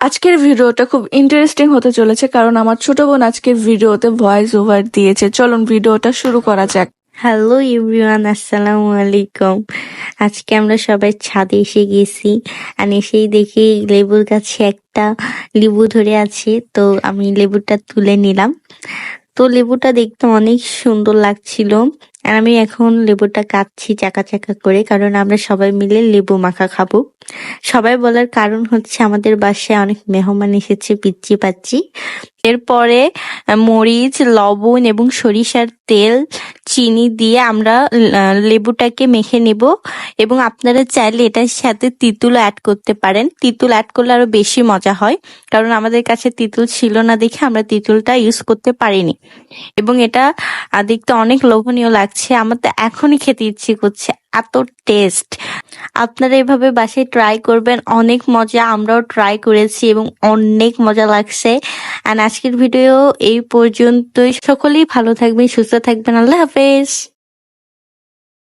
আজকের ভিডিওটা খুব ইন্টারেস্টিং হতে চলেছে কারণ আমার ছোট বোন আজকের ভিডিওতে ভয়েস ওভার দিয়েছে। চলুন ভিডিওটা শুরু করা যাক। হ্যালো ইভরিওয়ান আসসালামু আলাইকুম। আজকে আমরা সবাই ছাদে এসে গেছি আর এসেই দেখি লেবুর গাছে একটা লেবু ধরে আছে, তো আমি লেবুটা তুলে নিলাম। তো লেবুটা দেখতে অনেক সুন্দর লাগছিল। আর আমি এখন লেবুটা কাটছি চাকা চাকা করে, কারণ আমরা সবাই মিলে লেবু মাখা খাব। সবাই বলার কারণ হচ্ছে আমাদের বাসায় অনেক মেহমান এসেছে পিচ্ছি পাচ্ছি এরপরে মরিচ, লবণ এবং সরিষার তেল চিনি দিয়ে আমরা লেবুটাকে মেখে নেব এবং আপনারা চাইলে এটার সাথে তিতুল অ্যাড করতে পারেন। তিতুল অ্যাড করলে আরও বেশি মজা হয়, কারণ আমাদের কাছে তিতুল ছিল না দেখে আমরা তিতুলটা ইউজ করতে পারিনি। এবং এটা দেখতে অনেক লোভনীয় লাগছে। আমার তো এখনই খেতে ইচ্ছে করছে। এত টেস্ট আপনারা এভাবে বাসায় ট্রাই করবেন, অনেক মজা, আমরাও ট্রাই করেছি এবং অনেক মজা লাগছে। আর আজকের ভিডিও এই পর্যন্তই। সকলেই ভালো থাকবেন, সুস্থ থাকবেন। আল্লাহ হাফেজ।